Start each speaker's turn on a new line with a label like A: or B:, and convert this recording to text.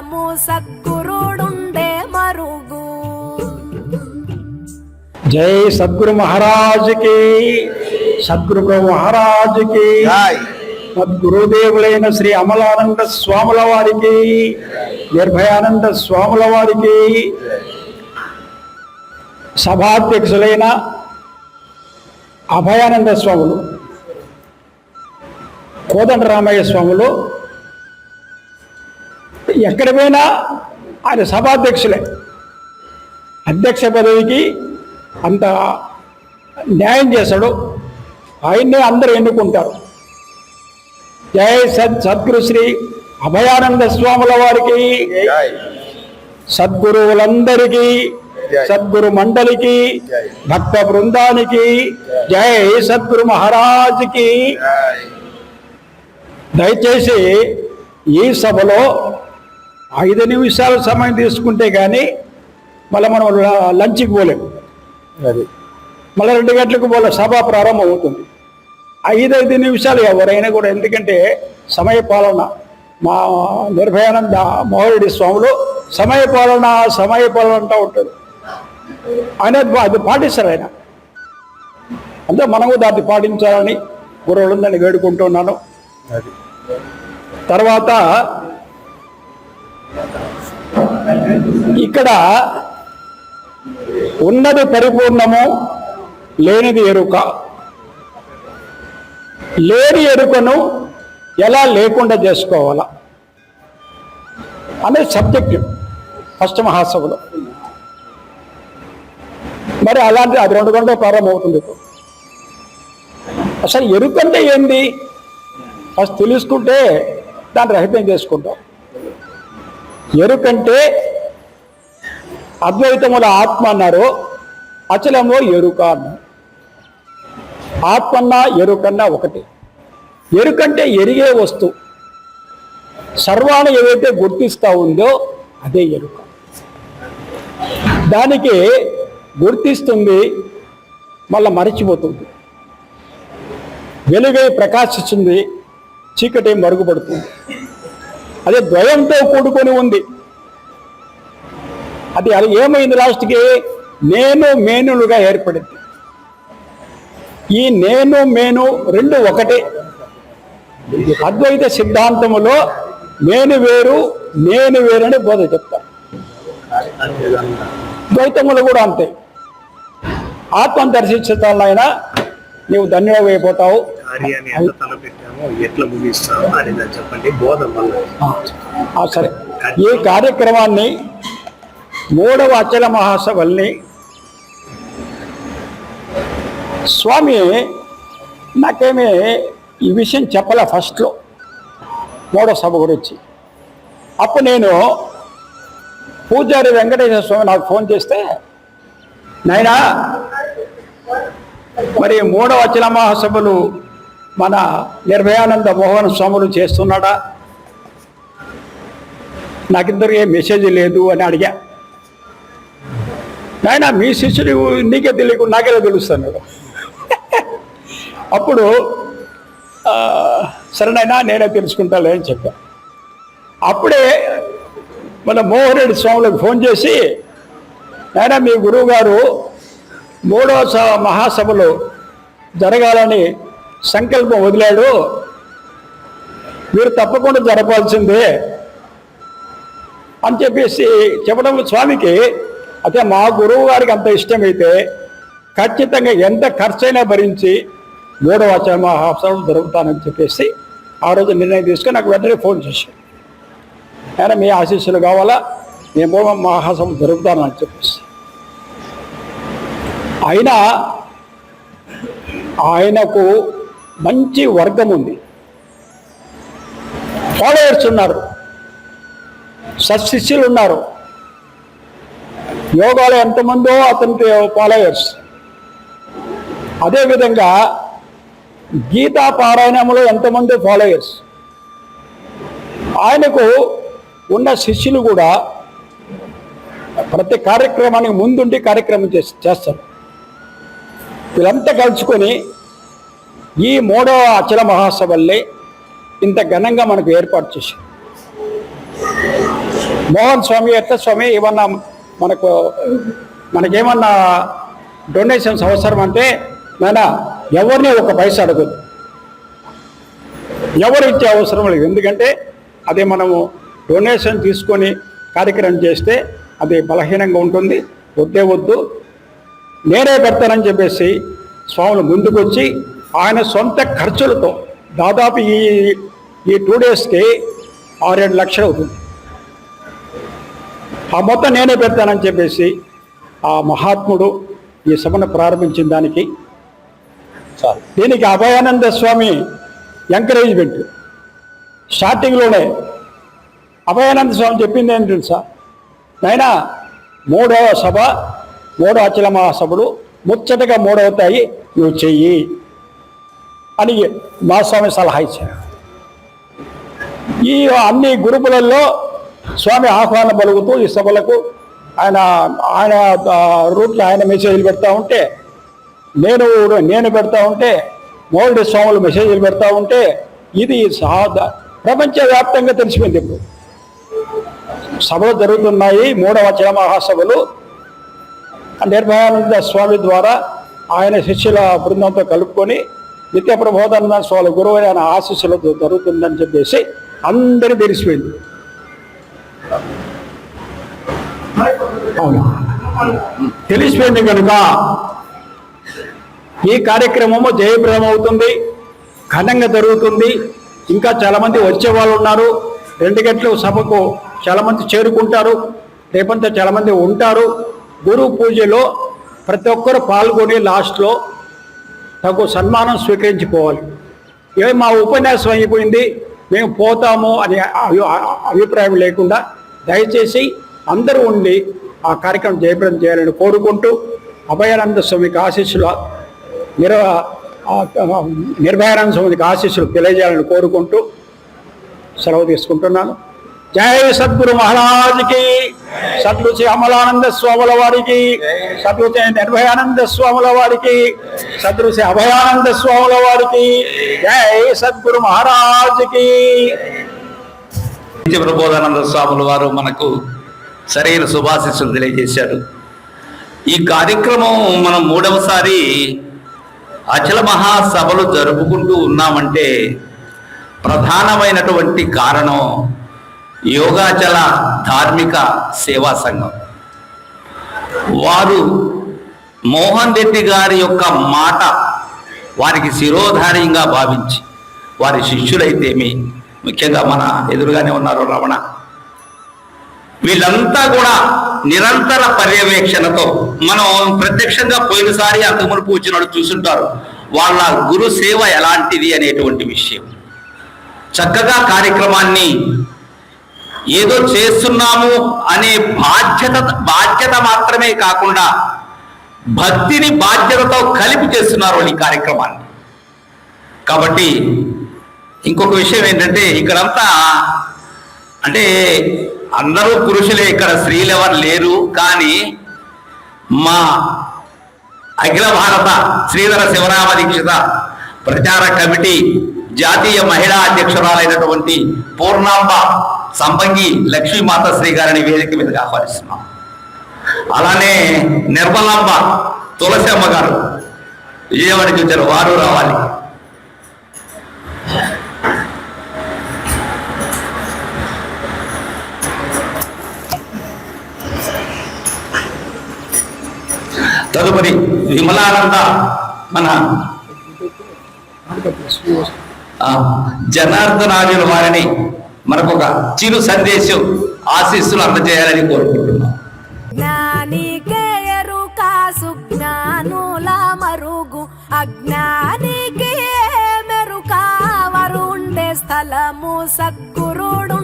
A: కాలము సద్గురుడుండే మరుగు.
B: జై సద్గురు మహారాజ్కి సద్గురు మహారాజ్కి సద్గురుదేవులైన శ్రీ అమలానంద స్వాముల వారికి నిర్భయానంద స్వాముల వారికి సభాధ్యక్షులైన అభయానంద స్వాములు కోదండరామయ్య స్వాములు ఎక్కడ పోయినా ఆయన సభాధ్యక్షులే. అధ్యక్ష పదవికి అంత న్యాయం చేశాడు. ఆయన్నే అందరూ ఎన్నుకుంటారు. జై సద్ సద్గురు శ్రీ అభయానంద స్వాముల వారికి సద్గురువులందరికీ సద్గురు మండలికి భక్త బృందానికి జై సద్గురు మహారాజ్కి. దయచేసి ఈ సభలో ఐదు నిమిషాల సమయం తీసుకుంటే కానీ మళ్ళీ మనం లంచ్కి పోలేము.
C: అది.
B: మళ్ళీ రెండు గంటలకు పోలే సభ ప్రారంభం అవుతుంది. ఐదైదు నిమిషాలు ఎవరైనా కూడా ఎందుకంటే సమయ పాలన మా నిర్భయానంద మోహరెడ్డి స్వాములు సమయ పాలన సమయ పాలన అంటూ ఉంటాడు ఆయన అది- పాటిస్తారు ఆయన. అంటే మనము దాన్ని పాటించాలని గురువులందరినీ వేడుకుంటున్నాను
C: అది.
B: తర్వాత ఇక్కడ ఉన్నది పరిపూర్ణము లేనిది ఎరుక. లేని ఎరుకను ఎలా లేకుండా చేసుకోవాలా? అనేది సబ్జెక్ట్ ఫస్ట్ మహాసభలో. మరి అలాంటి అది రెండు గంటలు ప్రారంభమవుతుంది అసలు అసలు ఎరుకంటే ఏంది? ఫస్ట్ తెలుసుకుంటే దాన్ని రహితం చేసుకుంటాం. ఎరుకంటే అద్వైతముల ఆత్మ అన్నారు. అచలంలో ఎరుక అన్నారు. ఆత్మన్నా ఎరుకన్నా ఒకటి. ఎరుకంటే ఎరిగే వస్తువు సర్వాన్ని ఏదైతే గుర్తిస్తూ ఉందో అదే ఎరుక. దానికి గుర్తిస్తుంది మళ్ళా మరచిపోతుంది. వెలుగై ప్రకాశిస్తుంది చీకటి మరుగుపడుతుంది. అదే ద్వయంతో కూడుకొని ఉంది. అది అది ఏమైంది లాస్ట్కి? నేను మేనులుగా ఏర్పడింది. ఈ నేను మేను రెండు ఒకటే. అద్వైత సిద్ధాంతములో నేను వేరు నేను వేరని బోధ చెప్తా ద్వైతములు కూడా అంతే. ఆత్మను దర్శించటాలైనా నీవు ధన్యమైపోతావు
C: ఎట్లా ముగిస్తామో అనేది చెప్పండి. బోధ
B: సరే. ఈ కార్యక్రమాన్ని మూడవ అచల మహాసభల్ని స్వామి నాకేమీ ఈ విషయం చెప్పలే ఫస్ట్లో మూడో సభ గురించి. అప్పుడు నేను పూజారి వెంకటేశ్వర స్వామి నాకు ఫోన్ చేస్తే నాయనా మరి మూడవ అచల మహాసభలు మన నిర్భయానంద మోహన స్వాములు చేస్తున్నాడా? నాకిద్దరు ఏ మెసేజ్ లేదు అని అడిగా. నాయన మీ శిష్యుడు నీకే తెలియకుండా నాకెలా తెలుస్తాను. అప్పుడు సరేనైనా నేనే తెలుసుకుంటాలే అని చెప్పా. అప్పుడే మన మోహన్ రెడ్డి స్వాములకు ఫోన్ చేసి నాయన మీ గురువు గారు మూడవ మహాసభలు జరగాలని సంకల్పం వదిలాడు. మీరు తప్పకుండా జరపాల్సిందే అని చెప్పేసి చెప్పడం స్వామికి అయితే మా గురువు గారికి అంత ఇష్టమైతే ఖచ్చితంగా ఎంత ఖర్చైనా భరించి మూడవ ఆచార మహాసభలు దొరుకుతానని చెప్పేసి ఆ రోజు నిర్ణయం తీసుకుని నాకు వెంటనే ఫోన్ చేశాను ఆయన మీ ఆశీస్సులు కావాలా? నేను మహాసం మహాసభలు జరుగుతానని చెప్పేసి. అయినా ఆయనకు మంచి వర్గం ఉంది. ఫాలోవర్స్ ఉన్నారు. సత్శిష్యులు ఉన్నారు. యోగాలో ఎంతమందో అతనికి ఫాలోయర్స్. అదేవిధంగా గీతా పారాయణంలో ఎంతమంది ఫాలోయర్స్. ఆయనకు ఉన్న శిష్యులు కూడా ప్రతి కార్యక్రమానికి ముందుండి కార్యక్రమం చేసి చేస్తారు. వీళ్ళంతా కలుసుకొని ఈ మూడవ అచల మహాసభల్లే ఇంత ఘనంగా మనకు ఏర్పాటు చేశారు. మోహన్ స్వామి ఎత్త స్వామి ఏమన్నా మనకు మనకేమన్నా డొనేషన్స్ అవసరం అంటే నైనా ఎవరిని ఒక పైసా అడగదు ఎవరు ఇచ్చే అవసరం లేదు. ఎందుకంటే అదే మనము డొనేషన్ తీసుకొని కార్యక్రమం చేస్తే అది బలహీనంగా ఉంటుంది వద్దే వద్దు. నేనే పెడతానని చెప్పేసి స్వాములు ముందుకొచ్చి ఆయన సొంత ఖర్చులతో దాదాపు ఈ ఈ టూ డేస్కి ఆరేడు లక్షలు అవుతుంది. ఆ మొత్తం నేనే పెడతానని చెప్పేసి ఆ మహాత్ముడు ఈ సభను ప్రారంభించిన దానికి దీనికి అభయానంద స్వామి ఎంకరేజ్మెంట్ స్టార్టింగ్లోనే అభయానంద స్వామి చెప్పింది ఏంటి తెలుసా? నాయన మూడవ సభ మూడో అచల మహాసభలు ముచ్చటగా మూడవుతాయి నువ్వు చెయ్యి. అని మా స్వామి సలహా ఇచ్చారు. ఈ అన్ని గ్రూపులలో స్వామి ఆహ్వానం పలుకుతూ ఈ సభలకు ఆయన ఆయన రూట్లో ఆయన మెసేజ్లు పెడతా ఉంటే నేను నేను పెడతా ఉంటే మౌల్డ్ స్వాములు మెసేజ్లు పెడతా ఉంటే ఇది సా- ప్రపంచవ్యాప్తంగా తెలిసిపోయింది ఇప్పుడు. సభలు జరుగుతున్నాయి మూడవ చల మహాసభలు. నిర్భయానంద స్వామి ద్వారా ఆయన శిష్యుల బృందంతో కలుపుకొని నిత్య ప్రబోధన స్వామి గురువు ఆయన ఆశీస్సులతో జరుగుతుందని చెప్పేసి అందరూ తెలిసిపోయింది అవును? తెలిసిపోయింది కనుక ఈ కార్యక్రమము జయప్రదం అవుతుంది ఘనంగా జరుగుతుంది. ఇంకా చాలామంది వచ్చే వాళ్ళు ఉన్నారు. రెండు గంటల సభకు చాలామంది చేరుకుంటారు. రేపంతా చాలామంది ఉంటారు. గురు పూజలో ప్రతి ఒక్కరు పాల్గొని లాస్ట్లో తగు సన్మానం స్వీకరించిపోవాలి ఏ మా ఉపన్యాసం అయిపోయింది మేము పోతాము అనే అభి- అభిప్రాయం లేకుండా దయచేసి అందరూ ఉండి ఆ కార్యక్రమం జయప్రదం చేయాలని కోరుకుంటూ అభయానంద స్వామికి ఆశీస్సుల నిర నిర్భయానంద స్వామికి ఆశీస్సులు తెలియజేయాలని కోరుకుంటూ సెలవు తీసుకుంటున్నాను. జై సద్గురు మహారాజ్కి సద్గురు శ్రీ అమలానంద స్వాముల వారికి సద్గురు శ్రీ నిర్భయానంద స్వాముల వారికి సద్గురు శ్రీ అభయానంద స్వాముల వారికి జై సద్గురు మహారాజ్కి.
D: ప్రబోధానంద స్వాముల వారు మనకు సరైన శుభాశిస్సులు తెలియజేశారు. ఈ కార్యక్రమం మనం మూడవసారి అచల మహాసభలు జరుపుకుంటూ ఉన్నామంటే ప్రధానమైనటువంటి కారణం యోగాచల ధార్మిక సేవా సంఘం. వారు మోహన్ రెడ్డి గారి యొక్క మాట వారికి శిరోధార్యంగా భావించి వారి శిష్యులైతేమి ముఖ్యంగా మన ఎదురుగానే ఉన్నారు రమణ వీళ్ళంతా కూడా నిరంతర పర్యవేక్షణతో మనం ప్రత్యక్షంగా పోయినసారి అంత మునుపు వచ్చినట్టు చూసుంటారు వాళ్ళ గురు సేవ ఎలాంటిది అనేటువంటి విషయం. చక్కగా కార్యక్రమాన్ని ఏదో చేస్తున్నాము అనే బాధ్యత బాధ్యత మాత్రమే కాకుండా భక్తిని బాధ్యతతో కలిపి చేస్తున్నారు ఈ కార్యక్రమాన్ని. కాబట్టి ఇంకొక విషయం ఏంటంటే ఇక్కడంతా అంటే అందరూ పురుషులే ఇక్కడ స్త్రీలు ఎవరు లేరు కానీ మా అఖిల భారత శ్రీధర శివరామ దీక్షిత ప్రచార కమిటీ జాతీయ మహిళా అధ్యక్షురాలైనటువంటి పూర్ణాంబ సంపంగి లక్ష్మీమాత శ్రీ గారిని వేదిక మీదకి ఆహ్వానిస్తున్నాం. అలానే నిర్మలాంబ తులసి గారు విజయవాడ నుంచి వచ్చారు వారు రావాలి. తదుపరి విమలానంద మన ఆ, జనార్దనాజుల వారిని మనకు ఒక చిరు సందేశం ఆశీస్సులు అందజేయాలని కోరుకుంటున్నాం.
A: జ్ఞానికే ఎరుక సుజ్ఞానుల మరుగు. అజ్ఞానికి మెరుక స్థలము సద్గురుడు.